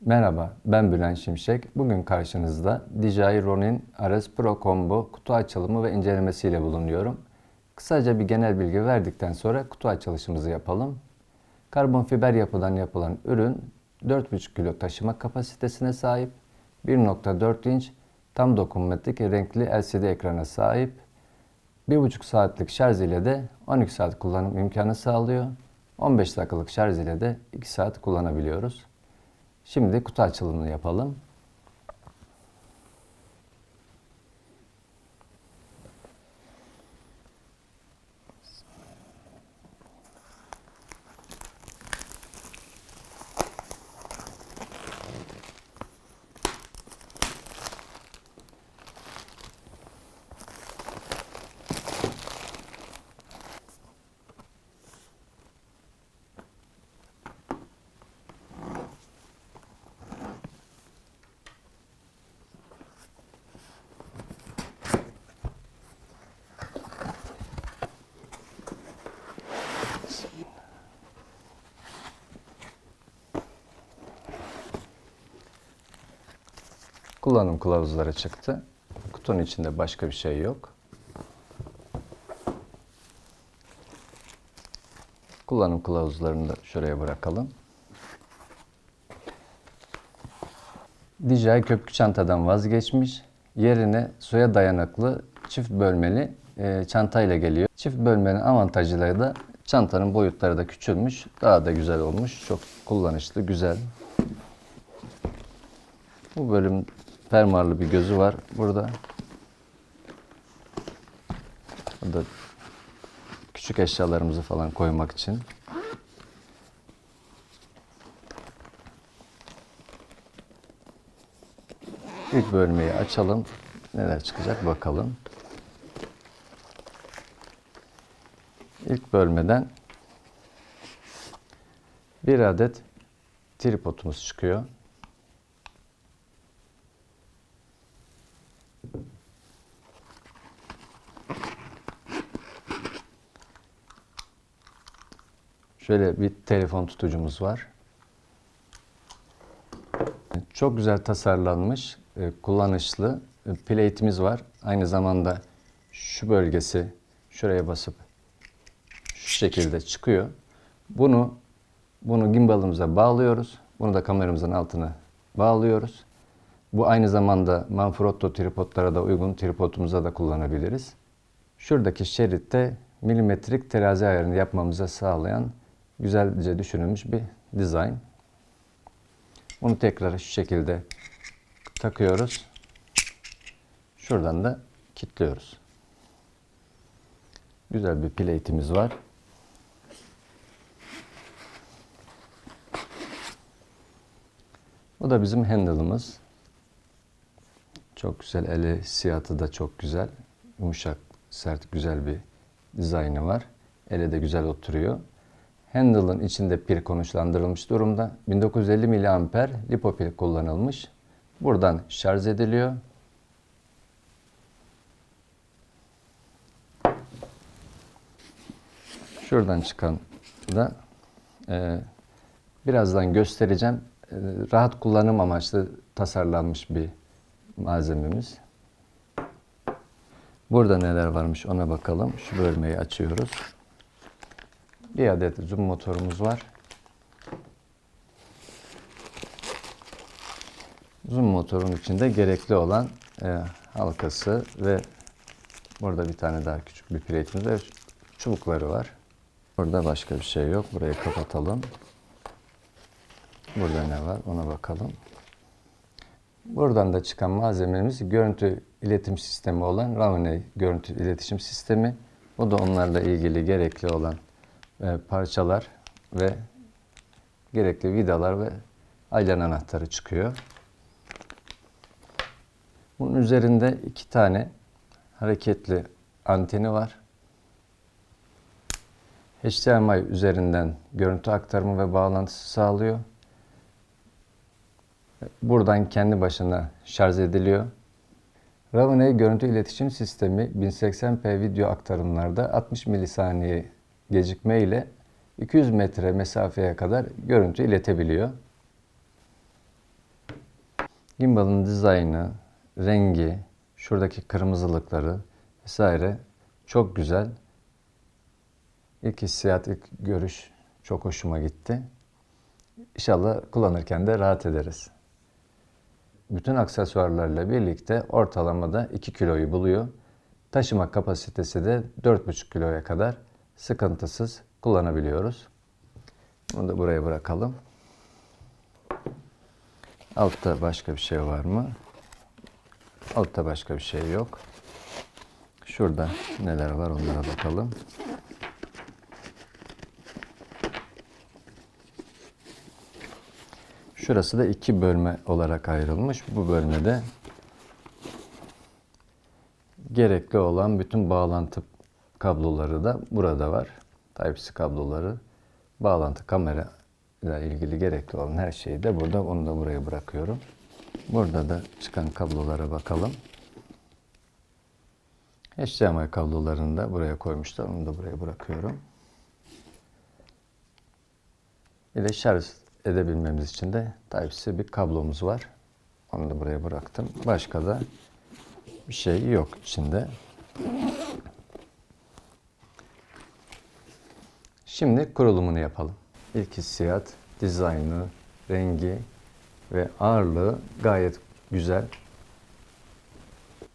Merhaba, ben Bülent Şimşek. Bugün karşınızda DJI Ronin RS Pro Combo kutu açılımı ve incelemesiyle bulunuyorum. Kısaca bir genel bilgi verdikten sonra kutu açılışımızı yapalım. Karbon fiber yapıdan yapılan ürün 4,5 kilo taşıma kapasitesine sahip, 1.4 inç tam dokunmatik renkli LCD ekrana sahip, 1,5 saatlik şarj ile de 12 saat kullanım imkanı sağlıyor. 15 dakikalık şarj ile de 2 saat kullanabiliyoruz. Şimdi kutu açılımını yapalım. Kullanım kılavuzları çıktı. Kutunun içinde başka bir şey yok. Kullanım kılavuzlarını da şuraya bırakalım. DJI köpük çantadan vazgeçmiş. Yerine suya dayanıklı çift bölmeli e, çantayla geliyor. Çift bölmenin avantajları da çantanın boyutları da küçülmüş. Daha da güzel olmuş. Çok kullanışlı, güzel. Bu bölüm fermuarlı bir gözü var burada. Burada küçük eşyalarımızı falan koymak için. İlk bölmeyi açalım. Neler çıkacak bakalım. İlk bölmeden bir adet tripodumuz çıkıyor. Şöyle bir telefon tutucumuz var. Çok güzel tasarlanmış, e, kullanışlı e, plate'imiz var. Aynı zamanda şu bölgesi şuraya basıp şu şekilde çıkıyor. Bunu bunu gimbalımıza bağlıyoruz. Bunu da kameramızın altına bağlıyoruz. Bu aynı zamanda Manfrotto tripodlara da uygun tripodumuza da kullanabiliriz. Şuradaki şeritte milimetrik terazi ayarını yapmamıza sağlayan güzelce düşünülmüş bir dizayn. Bunu tekrar şu şekilde takıyoruz. Şuradan da kilitliyoruz. Güzel bir plate'imiz var. Bu da bizim handle'ımız. Çok güzel. Eli siyahı da çok güzel. Yumuşak, sert, güzel bir dizaynı var. Ele de güzel oturuyor. Handle'ın içinde pil konuşlandırılmış durumda. 1950 mAh lipo pil kullanılmış. Buradan şarj ediliyor. Şuradan çıkan da e, birazdan göstereceğim. E, rahat kullanım amaçlı tasarlanmış bir malzememiz. Burada neler varmış ona bakalım. Şu bölmeyi açıyoruz. Bir adet zoom motorumuz var. Zoom motorun içinde gerekli olan e, halkası ve burada bir tane daha küçük bir plate'imiz ve çubukları var. Burada başka bir şey yok. Burayı kapatalım. Burada ne var ona bakalım. Buradan da çıkan malzememiz görüntü iletim sistemi olan Ravenay görüntü iletişim sistemi. Bu da onlarla ilgili gerekli olan parçalar ve gerekli vidalar ve aylan anahtarı çıkıyor. Bunun üzerinde iki tane hareketli anteni var. HDMI üzerinden görüntü aktarımı ve bağlantısı sağlıyor. Buradan kendi başına şarj ediliyor. Ravenay görüntü iletişim sistemi 1080p video aktarımlarda 60 milisaniye gecikme ile 200 metre mesafeye kadar görüntü iletebiliyor. Gimbal'ın dizaynı, rengi, şuradaki kırmızılıkları vesaire çok güzel. İlk hissiyat, ilk görüş çok hoşuma gitti. İnşallah kullanırken de rahat ederiz. Bütün aksesuarlarla birlikte ortalamada 2 kiloyu buluyor. Taşıma kapasitesi de 4,5 kiloya kadar sıkıntısız kullanabiliyoruz. Bunu da buraya bırakalım. Altta başka bir şey var mı? Altta başka bir şey yok. Şurada neler var onlara bakalım. Şurası da iki bölme olarak ayrılmış. Bu bölmede gerekli olan bütün bağlantı kabloları da burada var. Type-C kabloları, bağlantı kamera ile ilgili gerekli olan her şeyi de burada. Onu da buraya bırakıyorum. Burada da çıkan kablolara bakalım. HDMI kablolarını da buraya koymuşlar. Onu da buraya bırakıyorum. Bir de şarj edebilmemiz için de Type-C bir kablomuz var. Onu da buraya bıraktım. Başka da bir şey yok içinde. Şimdi kurulumunu yapalım. İlk hissiyat, dizaynı, rengi ve ağırlığı gayet güzel.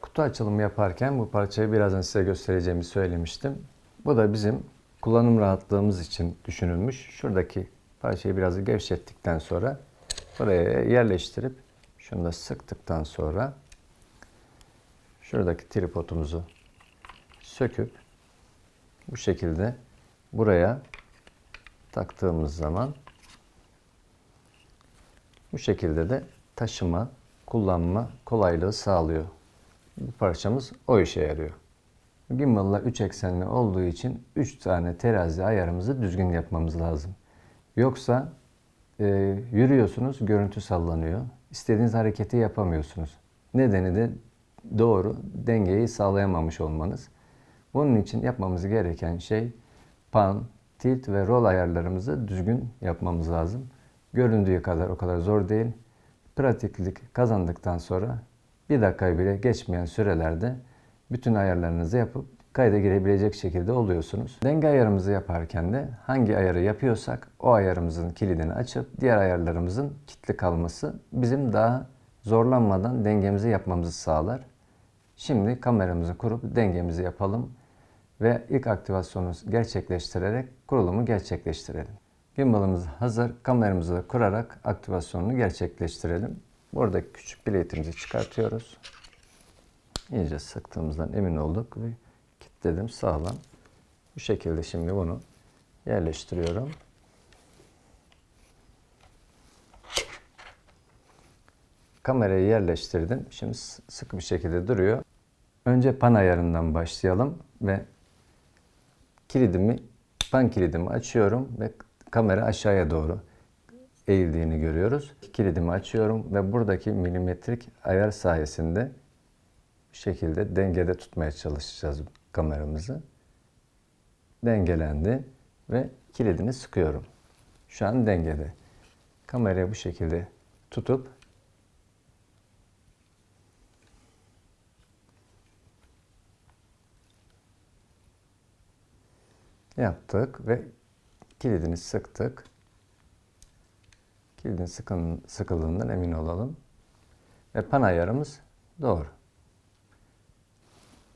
Kutu açılımı yaparken bu parçayı birazdan size göstereceğimi söylemiştim. Bu da bizim kullanım rahatlığımız için düşünülmüş. Şuradaki parçayı biraz gevşettikten sonra buraya yerleştirip şunu da sıktıktan sonra şuradaki tripodumuzu söküp bu şekilde buraya taktığımız zaman bu şekilde de taşıma, kullanma kolaylığı sağlıyor. Bu parçamız o işe yarıyor. Gimbal'la 3 eksenli olduğu için 3 tane terazi ayarımızı düzgün yapmamız lazım. Yoksa e, yürüyorsunuz, görüntü sallanıyor. İstediğiniz hareketi yapamıyorsunuz. Nedeni de doğru dengeyi sağlayamamış olmanız. Bunun için yapmamız gereken şey pan, tilt ve roll ayarlarımızı düzgün yapmamız lazım. Göründüğü kadar o kadar zor değil. Pratiklik kazandıktan sonra bir dakikayı bile geçmeyen sürelerde bütün ayarlarınızı yapıp kayda girebilecek şekilde oluyorsunuz. Denge ayarımızı yaparken de hangi ayarı yapıyorsak o ayarımızın kilidini açıp diğer ayarlarımızın kilitli kalması bizim daha zorlanmadan dengemizi yapmamızı sağlar. Şimdi kameramızı kurup dengemizi yapalım ve ilk aktivasyonu gerçekleştirerek kurulumu gerçekleştirelim. Gimbalımız hazır. Kameramızı da kurarak aktivasyonunu gerçekleştirelim. Buradaki küçük biletimizi çıkartıyoruz. İyice sıktığımızdan emin olduk ve kilitledim sağlam. Bu şekilde şimdi bunu yerleştiriyorum. Kamerayı yerleştirdim. Şimdi sıkı bir şekilde duruyor. Önce pan ayarından başlayalım ve kilidimi, pan kilidimi açıyorum ve kamera aşağıya doğru eğildiğini görüyoruz. Kilidimi açıyorum ve buradaki milimetrik ayar sayesinde bu şekilde dengede tutmaya çalışacağız kameramızı. Dengelendi ve kilidini sıkıyorum. Şu an dengede. Kamerayı bu şekilde tutup yaptık ve kilidini sıktık. Kilidin sıkın, sıkıldığından emin olalım. Ve pan ayarımız doğru.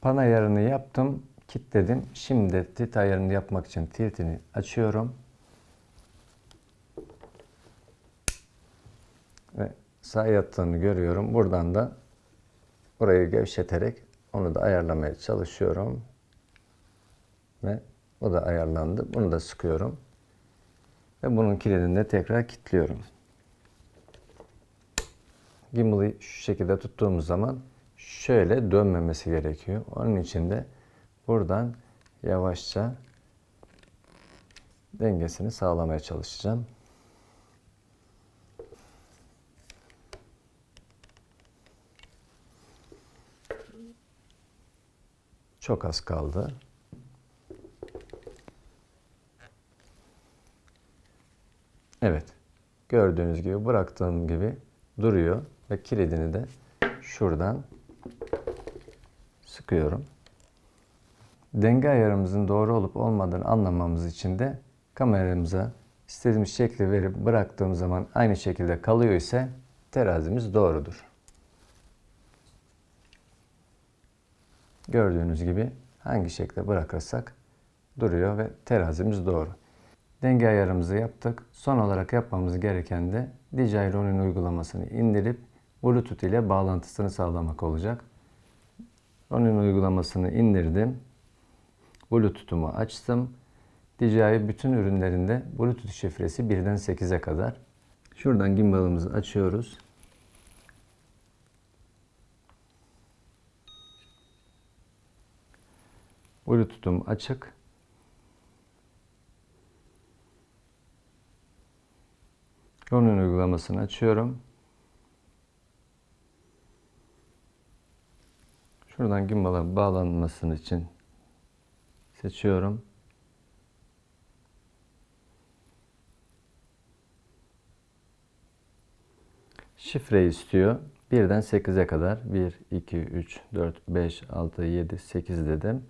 Pan ayarını yaptım, kilitledim. Şimdi tilt ayarını yapmak için tiltini açıyorum. Ve sağ yattığını görüyorum. Buradan da burayı gevşeterek onu da ayarlamaya çalışıyorum. Ve o da ayarlandı. Bunu da sıkıyorum. Ve bunun kilidini de tekrar kilitliyorum. Gimbal'ı şu şekilde tuttuğumuz zaman şöyle dönmemesi gerekiyor. Onun için de buradan yavaşça dengesini sağlamaya çalışacağım. Çok az kaldı. Evet. Gördüğünüz gibi bıraktığım gibi duruyor ve kilidini de şuradan sıkıyorum. Denge ayarımızın doğru olup olmadığını anlamamız için de kameramıza istediğimiz şekli verip bıraktığım zaman aynı şekilde kalıyor ise terazimiz doğrudur. Gördüğünüz gibi hangi şekilde bırakırsak duruyor ve terazimiz doğru. Denge ayarımızı yaptık. Son olarak yapmamız gereken de DJI Ronin uygulamasını indirip Bluetooth ile bağlantısını sağlamak olacak. Ronin uygulamasını indirdim. Bluetooth'umu açtım. DJI bütün ürünlerinde Bluetooth şifresi 1'den 8'e kadar. Şuradan gimbalımızı açıyoruz. Bluetooth'um açık. Ronin uygulamasını açıyorum. Şuradan gimbala bağlanmasını için seçiyorum. Şifreyi istiyor. 1'den 8'e kadar 1, 2, 3, 4, 5, 6, 7, 8 dedim.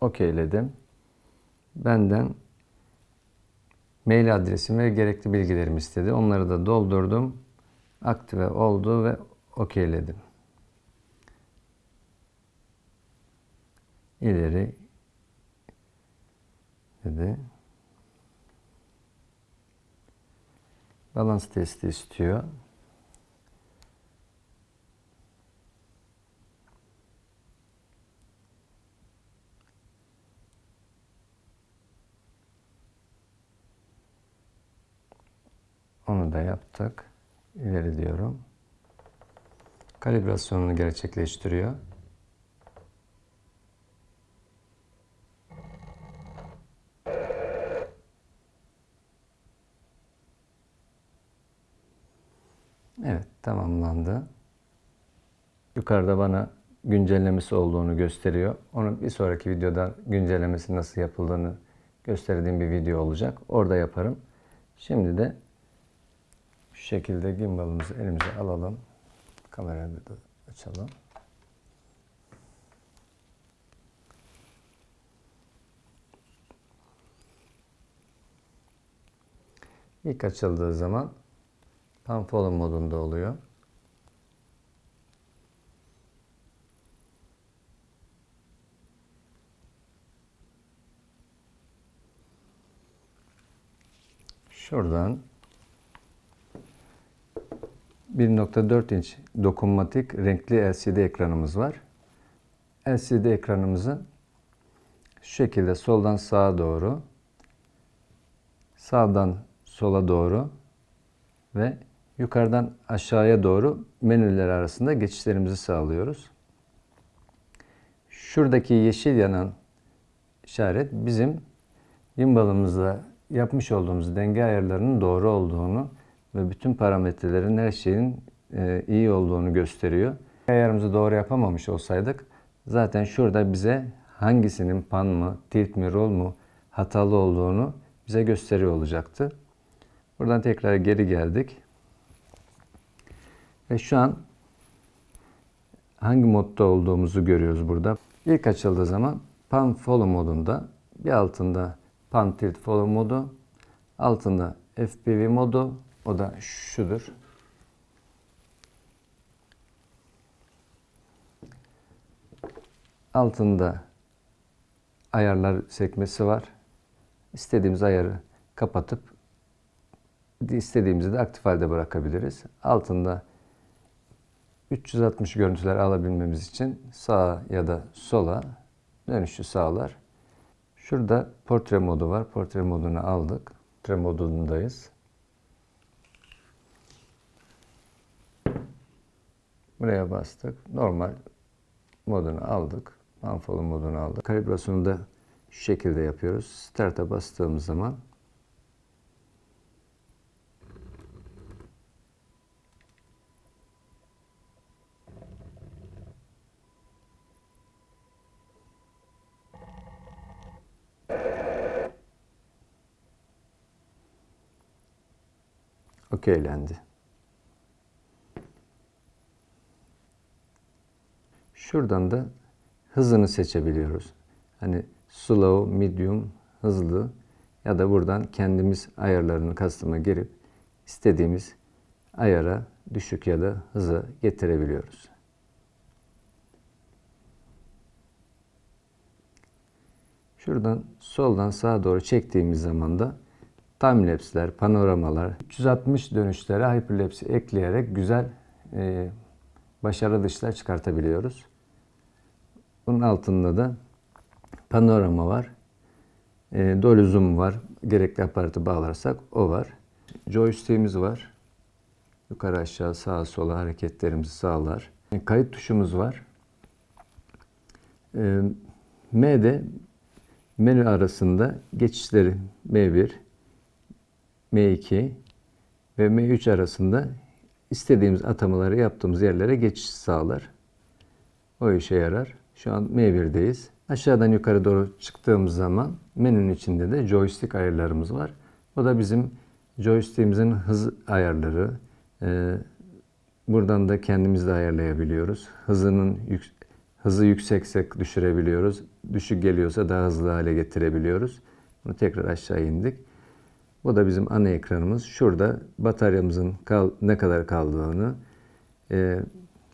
Okeyledim. Benden mail adresimi ve gerekli bilgilerimi istedi. Onları da doldurdum. Aktive oldu ve okeyledim. İleri dedi. Balans testi istiyor. Onu da yaptık. İleri diyorum. Kalibrasyonunu gerçekleştiriyor. Evet, tamamlandı. Yukarıda bana güncellemesi olduğunu gösteriyor. Onu bir sonraki videoda güncellemesi nasıl yapıldığını gösterdiğim bir video olacak. Orada yaparım. Şimdi de şu şekilde gimbalımızı elimize alalım. Kamerayı da açalım. İlk açıldığı zaman Pampholo modunda oluyor. Şuradan 1.4 inç dokunmatik renkli LCD ekranımız var. LCD ekranımızı şu şekilde soldan sağa doğru, sağdan sola doğru ve yukarıdan aşağıya doğru menüler arasında geçişlerimizi sağlıyoruz. Şuradaki yeşil yanan işaret bizim gimbalımızda yapmış olduğumuz denge ayarlarının doğru olduğunu ve bütün parametrelerin her şeyin e, iyi olduğunu gösteriyor. Ayarımızı doğru yapamamış olsaydık zaten şurada bize hangisinin pan mı, tilt mi, roll mu hatalı olduğunu bize gösteriyor olacaktı. Buradan tekrar geri geldik. Ve şu an hangi modda olduğumuzu görüyoruz burada. İlk açıldığı zaman pan follow modunda, bir altında pan tilt follow modu, altında FPV modu, o da şudur. Altında ayarlar sekmesi var. İstediğimiz ayarı kapatıp istediğimizi de aktif halde bırakabiliriz. Altında 360 görüntüler alabilmemiz için sağa ya da sola dönüşü sağlar. Şurada portre modu var. Portre modunu aldık. Portre modundayız. Buraya bastık. Normal modunu aldık. Manfolu modunu aldık. Kalibrasyonu da şu şekilde yapıyoruz. Start'a bastığımız zaman okeylendi. Şuradan da hızını seçebiliyoruz. Hani slow, medium, hızlı ya da buradan kendimiz ayarlarını kastıma girip istediğimiz ayara düşük ya da hızı getirebiliyoruz. Şuradan soldan sağa doğru çektiğimiz zaman da timelapse'ler, panoramalar, 360 dönüşlere hyperlapse ekleyerek güzel e, başarılı dışlar çıkartabiliyoruz. Bunun altında da panorama var. E, dolly zoom var. Gerekli aparatı bağlarsak o var. Joystick'imiz var. Yukarı aşağı sağa sola hareketlerimizi sağlar. E, Kayıt tuşumuz var. E, M'de menü arasında geçişleri M1, M2 ve M3 arasında istediğimiz atamaları yaptığımız yerlere geçiş sağlar. O işe yarar. Şu an M1'deyiz. Aşağıdan yukarı doğru çıktığımız zaman menünün içinde de joystick ayarlarımız var. O da bizim joystick'imizin hız ayarları. Ee, buradan da kendimiz de ayarlayabiliyoruz. Hızının yük, hızı yüksekse düşürebiliyoruz. Düşük geliyorsa daha hızlı hale getirebiliyoruz. Bunu tekrar aşağı indik. Bu da bizim ana ekranımız. Şurada bataryamızın kal, ne kadar kaldığını, e,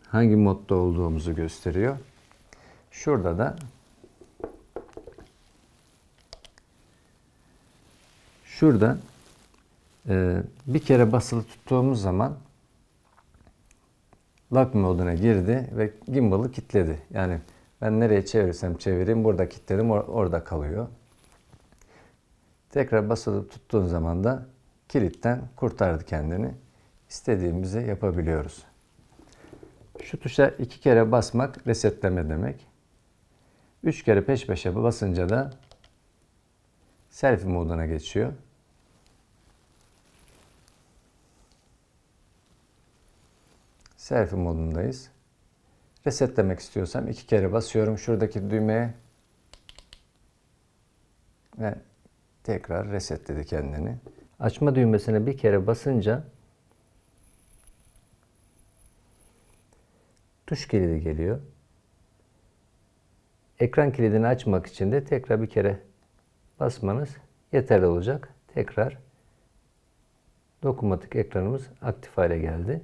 hangi modda olduğumuzu gösteriyor. Şurada da şurada e, bir kere basılı tuttuğumuz zaman lock moduna girdi ve gimbal'ı kilitledi. Yani ben nereye çevirirsem çevireyim burada kilitledim or- orada kalıyor. Tekrar basılı tuttuğun zaman da kilitten kurtardı kendini. İstediğimizi yapabiliyoruz. Şu tuşa iki kere basmak resetleme demek. Üç kere peş peşe basınca da selfie moduna geçiyor. Selfie modundayız. Resetlemek istiyorsam iki kere basıyorum şuradaki düğmeye ve tekrar resetledi kendini. Açma düğmesine bir kere basınca tuş kilidi geliyor. Ekran kilidini açmak için de tekrar bir kere basmanız yeterli olacak. Tekrar dokunmatik ekranımız aktif hale geldi.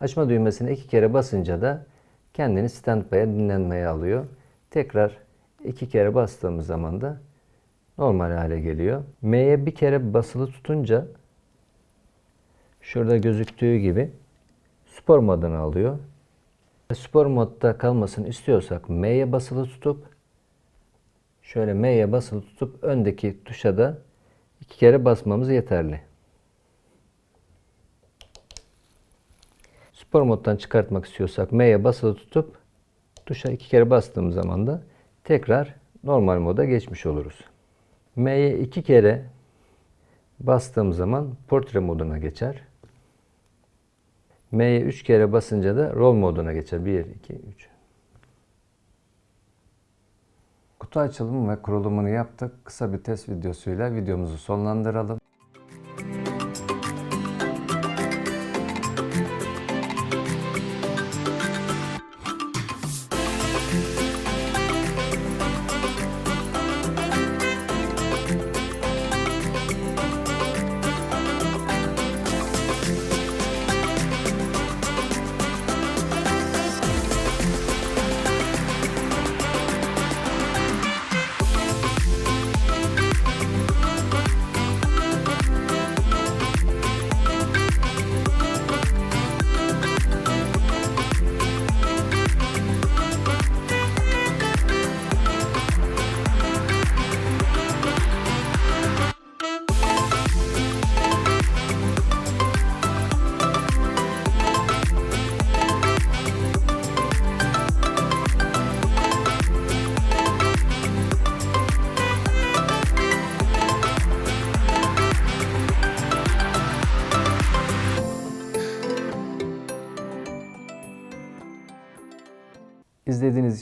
Açma düğmesine iki kere basınca da kendini standby'a dinlenmeye alıyor. Tekrar iki kere bastığımız zaman da normal hale geliyor. M'ye bir kere basılı tutunca şurada gözüktüğü gibi spor modunu alıyor. Spor modda kalmasını istiyorsak M'ye basılı tutup şöyle M'ye basılı tutup öndeki tuşa da iki kere basmamız yeterli. Spor moddan çıkartmak istiyorsak M'ye basılı tutup tuşa iki kere bastığım zaman da tekrar normal moda geçmiş oluruz. M'ye iki kere bastığım zaman portre moduna geçer. M'ye üç kere basınca da roll moduna geçer. 1, 2, 3. Kutu açılımı ve kurulumunu yaptık. Kısa bir test videosuyla videomuzu sonlandıralım.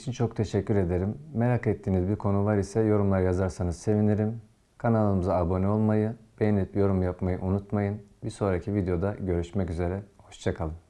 İçin çok teşekkür ederim. Merak ettiğiniz bir konu var ise yorumlar yazarsanız sevinirim. Kanalımıza abone olmayı, beğenip yorum yapmayı unutmayın. Bir sonraki videoda görüşmek üzere. Hoşçakalın.